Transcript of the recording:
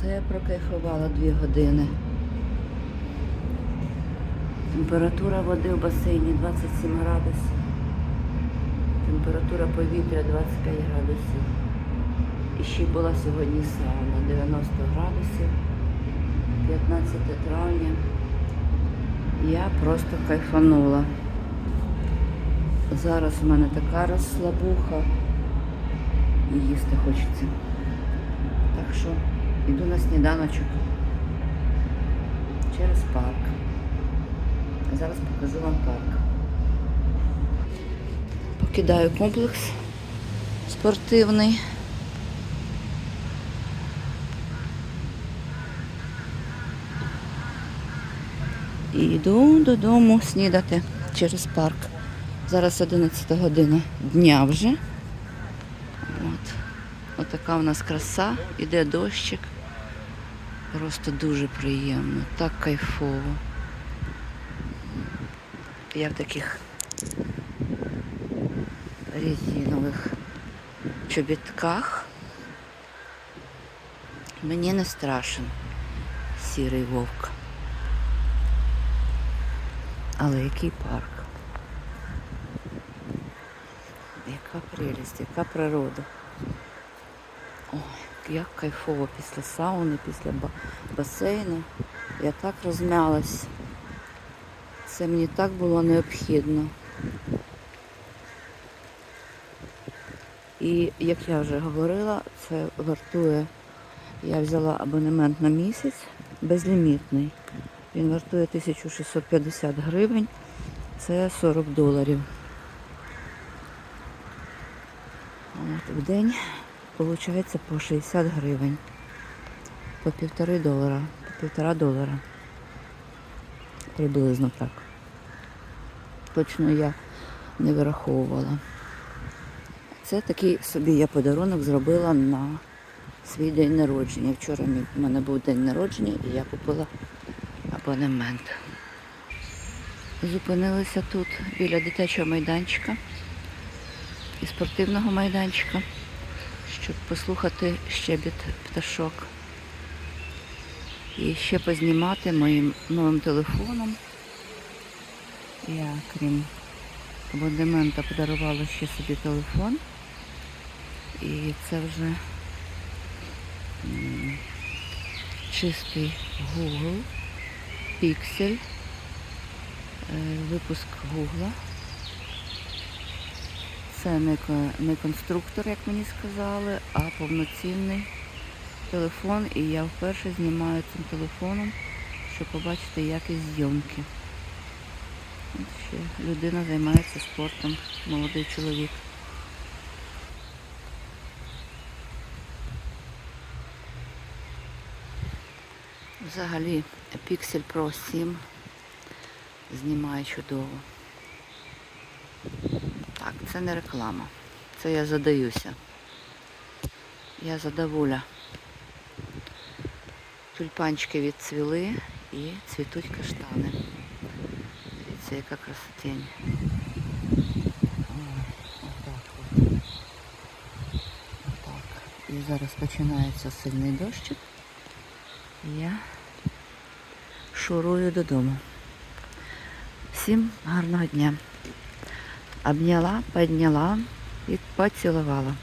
Це я прокайфувала дві години. Температура води в басейні 27 градусів. Температура повітря 25 градусів. І ще була сьогодні сауна 90 градусів. 15 травня. Я просто кайфанула. Зараз у мене така розслабуха і їсти хочеться. Так що йду на сніданочок через парк. Зараз покажу вам парк. Покидаю комплекс спортивний. І йду додому снідати через парк. Зараз 11 година дня вже. От. Отака у нас краса, іде дощик. Просто дуже приємно, так кайфово. Я в таких резинових чобітках. Мені не страшен сірий вовк. Але який парк? Яка прелість, яка природа. Ой, як кайфово після сауни, після басейну. Я так розм'ялась. Це мені так було необхідно. І як я вже говорила, це вартує. Я взяла абонемент на місяць безлімітний. Він вартує 1650 гривень. Це 40 доларів. От, в день виходить по 60 гривень. По півтори долара. По півтора долара. Приблизно так. Точно я не вираховувала. Це такий собі я подарунок зробила на свій день народження. Вчора в мене був день народження і я купила абонемент. Зупинилися тут біля дитячого майданчика і спортивного майданчика, щоб послухати щебіт пташок. І ще познімати моїм новим телефоном. Я, крім абонемента, подарувала ще собі телефон. І це вже чистий Google, Pixel, е, випуск Google. Це не, конструктор, як мені сказали, а повноцінний телефон. І я вперше знімаю цим телефоном, щоб побачити якість зйомки. Ще людина займається спортом, молодий чоловік. Взагалі Pixel Pro 7 знімає чудово. Так, це не реклама. Це я задаюся. Я задоволя. Тюльпанчики відцвіли і цвітуть каштани. Дивіться, яка красотень. І зараз починається сильний дощик. Я шурую додому. Всім гарного дня. Обняла, подняла і поцілувала.